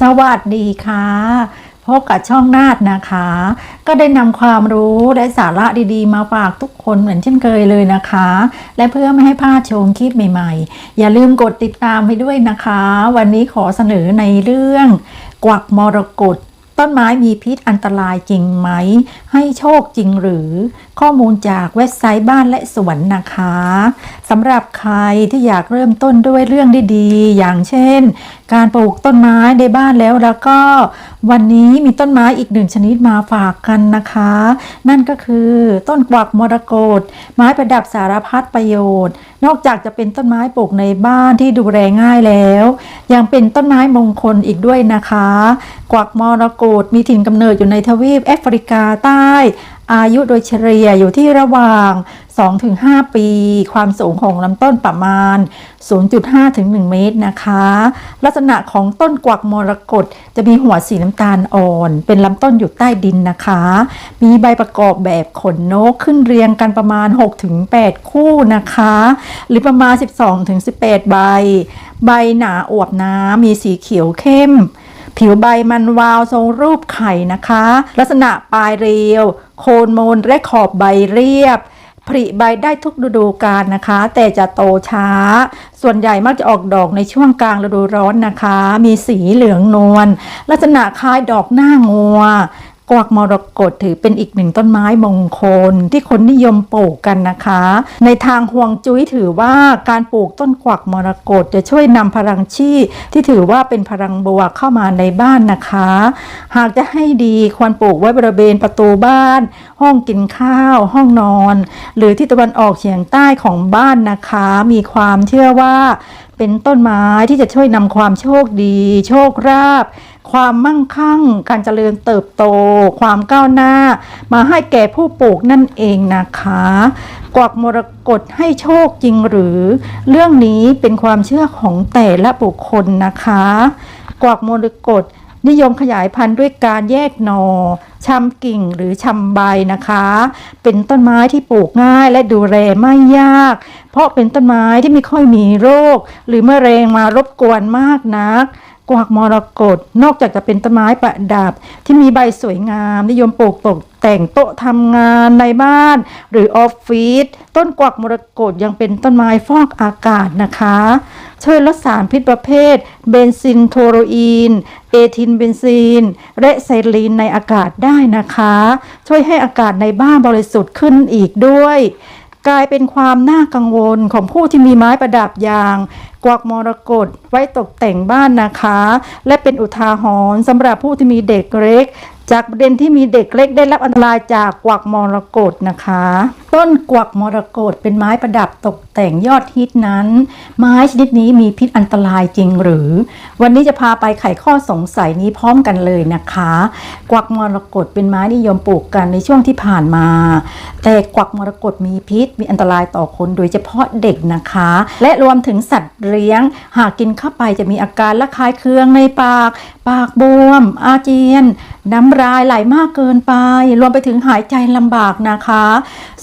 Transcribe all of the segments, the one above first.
สวัสดีค่ะ พบกับช่องนาดนะคะ ก็ได้นำความรู้และสาระดีๆ มาฝากทุกคนเหมือนเช่นเคยเลยนะคะ และเพื่อไม่ให้พลาดชมคลิปใหม่ๆ อย่าลืมกดติดตามให้ด้วยนะคะ วันนี้ขอเสนอในเรื่อง กวักมรกตต้นไม้มีพิษอันตรายจริงไหม ให้โชคจริงหรือ ข้อมูลจากเว็บไซต์บ้านและสวนนะคะสำหรับใครที่อยากเริ่มต้นด้วยเรื่องดีๆ อย่างเช่นการปลูกต้นไม้ในบ้านแล้วแล้วก็วันนี้มีต้นไม้อีกหนึ่งชนิดมาฝากกันนะคะ นั่นก็คือต้นกวักมรกตไม้ประดับสารพัดประโยชน์ นอกจากจะเป็นต้นไม้ปลูกในบ้านที่ดูแลง่ายแล้ว ยังเป็นต้นไม้มงคลอีกด้วยนะคะ กวักมรกตมีถิ่นกำเนิดอยู่ในทวีปแอฟริกาใต้ อายุโดยเฉลี่ยอยู่ที่ระหว่าง 2-5 ปี ความสูงของลำต้นประมาณ 0.5 ถึง 1 เมตรนะคะ ลักษณะของต้นกวักมรกตจะมีหัวสีน้ำตาลอ่อน เป็นลำต้นอยู่ใต้ดินนะคะ มีใบประกอบแบบขนนกขึ้นเรียงกันประมาณ 6-8 คู่นะคะ หรือประมาณ 12-18 ใบ ใบหนาอวบน้ำมีสีเขียวเข้ม ผิวใบมันวาวทรงรูปไข่นะคะ ลักษณะปลายเรียว โคนโมนและขอบใบเรียบผลิใบได้ทุกฤดูกาลนะคะ แต่จะโตช้า ส่วนใหญ่มักจะออกดอกในช่วงกลางฤดูร้อนนะคะ มีสีเหลืองนวลลักษณะคล้ายดอกหน้างัว กวักมรกตถือเป็นอีกหนึ่งต้นไม้มงคลที่คนนิยมปลูกกันนะคะ ในทางห่วงจุ้ยถือว่าการปลูกต้นกวักมรกตจะช่วยนำพลังชีที่ถือว่าเป็นพลังบวกเข้ามาในบ้านนะคะ หากจะให้ดีควรปลูกไว้บริเวณประตูบ้าน ห้องกินข้าว ห้องนอน หรือที่ตะวันออกเฉียงใต้ของบ้านนะคะ มีความเชื่อว่า เป็นต้นไม้ที่จะช่วยนำความโชคดี โชคราบ ความมั่งคั่ง การเจริญเติบโต ความก้าวหน้า มาให้แก่ผู้ปลูกนั่นเองนะคะ กวักมรกตให้โชคจริงหรือ เรื่องนี้เป็นความเชื่อของแต่ละบุคคลนะคะ กวักมรกต นิยมขยายพันธุ์ด้วยการแยกหนอชำกิ่งหรือชำใบนะคะ เป็นต้นไม้ที่ปลูกง่ายและดูแลไม่ยาก เพราะเป็นต้นไม้ที่ไม่ค่อยมีโรค หรือมะเร็งมารบกวนมากนัก กวักมรกตนอกจากจะเป็นต้นไม้ประดับ ที่มีใบสวยงาม นิยมปลูกตกแต่งโต๊ะทำงานในบ้าน หรือออฟฟิศต้นกวักมรกตยังเป็นต้นไม้ฟอกอากาศนะคะ ช่วยลดสารพิษประเภท เบนซินโทโรอีน เอทินเบนซีนและไซลีนในอากาศได้นะคะ ช่วยให้อากาศในบ้านบริสุทธิ์ขึ้นอีกด้วย กลายเป็นความน่ากังวลของผู้ที่มีไม้ประดับยาง กวักมรกตไว้ตกแต่งบ้านนะคะ และเป็นอุทาหรณ์สำหรับผู้ที่มีเด็กเล็ก จากประเด็นที่มีเด็กเล็กได้รับอันตรายจากกวักมรกตนะคะ ต้นกวักมรกตเป็นไม้ประดับตกแต่งยอดฮิตนั้น ไม้ชนิดนี้มีพิษอันตรายจริงหรือ วันนี้จะพาไปไขข้อสงสัยนี้พร้อมกันเลยนะคะ กวักมรกตเป็นไม้นิยมปลูกกันในช่วงที่ผ่านมา แต่กวักมรกตมีพิษ มีอันตรายต่อคนโดยเฉพาะเด็กนะคะ และรวมถึงสัตว์เลี้ยง หากกินเข้าไปจะมีอาการระคายเคืองในปาก ปากบวม อาเจียน น้ำลายไหลมากเกินไป รวมไปถึงหายใจลำบากนะคะ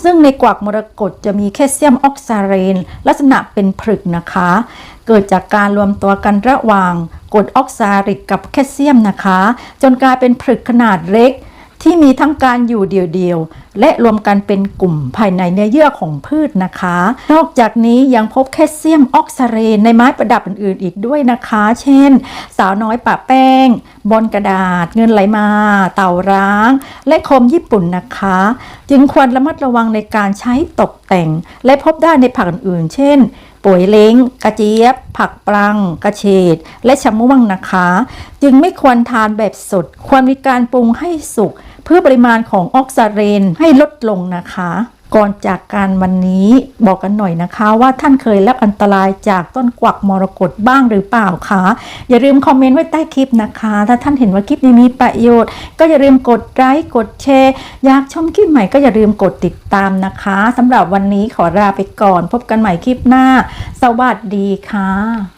ซึ่งในกวักมรกตจะมีแคลเซียมออกซาเรน ลักษณะเป็นผลึกนะคะ เกิดจากการรวมตัวกันระหว่างกรดออกซาลิกกับแคลเซียมนะคะ จนกลายเป็นผลึกขนาดเล็ก ที่มีทั้งการอยู่เดี่ยวๆ และรวมกันเป็นกลุ่มภายในเนื้อเยื่อของพืชนะคะ นอกจากนี้ยังพบแคลเซียมออกซาเรนในไม้ประดับอื่นๆ อีกด้วยนะคะ เช่น สาวน้อยปะแป้ง บอลกระดาษ เงินไหลมา เต่าร้าง และโคมญี่ปุ่นนะคะ จึงควรระมัดระวังในการใช้ตกแต่ง และพบได้ในผักอื่นๆ เช่นป่วยเล้ง กระเจี๊ยบ ผักปลัง กระเฉด และชะม่วงนะคะ จึงไม่ควรทานแบบสด ควรมีการปรุงให้สุก เพื่อปริมาณของออกซาเรนให้ลดลงนะคะ ก่อนจากการวันนี้บอกกันหน่อยนะคะว่าท่านเคยรับอันตรายจากต้นกวักมรกตบ้างหรือเปล่าคะอย่าลืมคอมเมนต์ไว้ใต้คลิปนะคะ ถ้าท่านเห็นว่าคลิปนี้มีประโยชน์ ก็อย่าลืมกดไลค์กดแชร์อยากชมคลิปใหม่ก็อย่าลืมกดติดตามนะคะสำหรับวันนี้ขอลาไปก่อน พบกันใหม่คลิปหน้า สวัสดีค่ะ